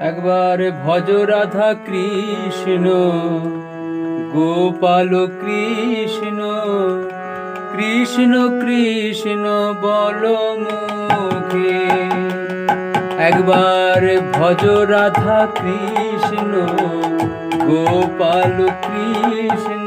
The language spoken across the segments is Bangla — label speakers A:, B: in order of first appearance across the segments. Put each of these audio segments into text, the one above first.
A: একবার ভজ রাধা কৃষ্ণ, গোপাল কৃষ্ণ কৃষ্ণ কৃষ্ণ বল মুখে। একবার ভজ রাধা কৃষ্ণ, গোপাল কৃষ্ণ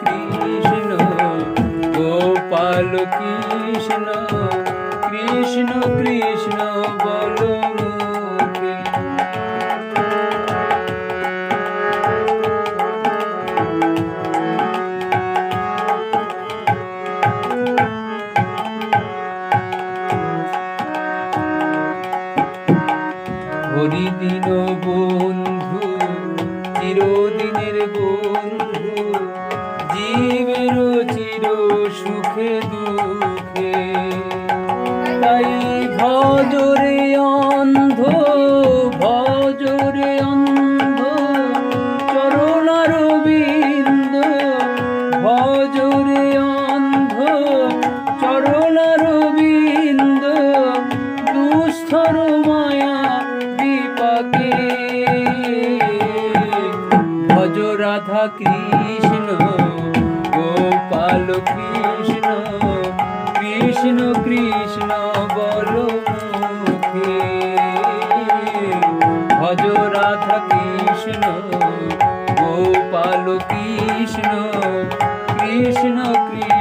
A: কৃষ্ণ গোপাল কৃষ্ণ কৃষ্ণ কৃষ্ণ বল হরিদিন বন্ধু চিরদিনের বন্ধু সুখে দুঃখে। তাই ভজরে অন্ধ ভজরে অন্ধ চরণার বিন্দ ভজরে অন্ধ চরণার বিন্দ দুস্থর মায়া দীপকে ভজ রাধা কৃষ্ণ রাধা কৃষ্ণ গোপাল কৃষ্ণ কৃষ্ণ কৃষ্ণ।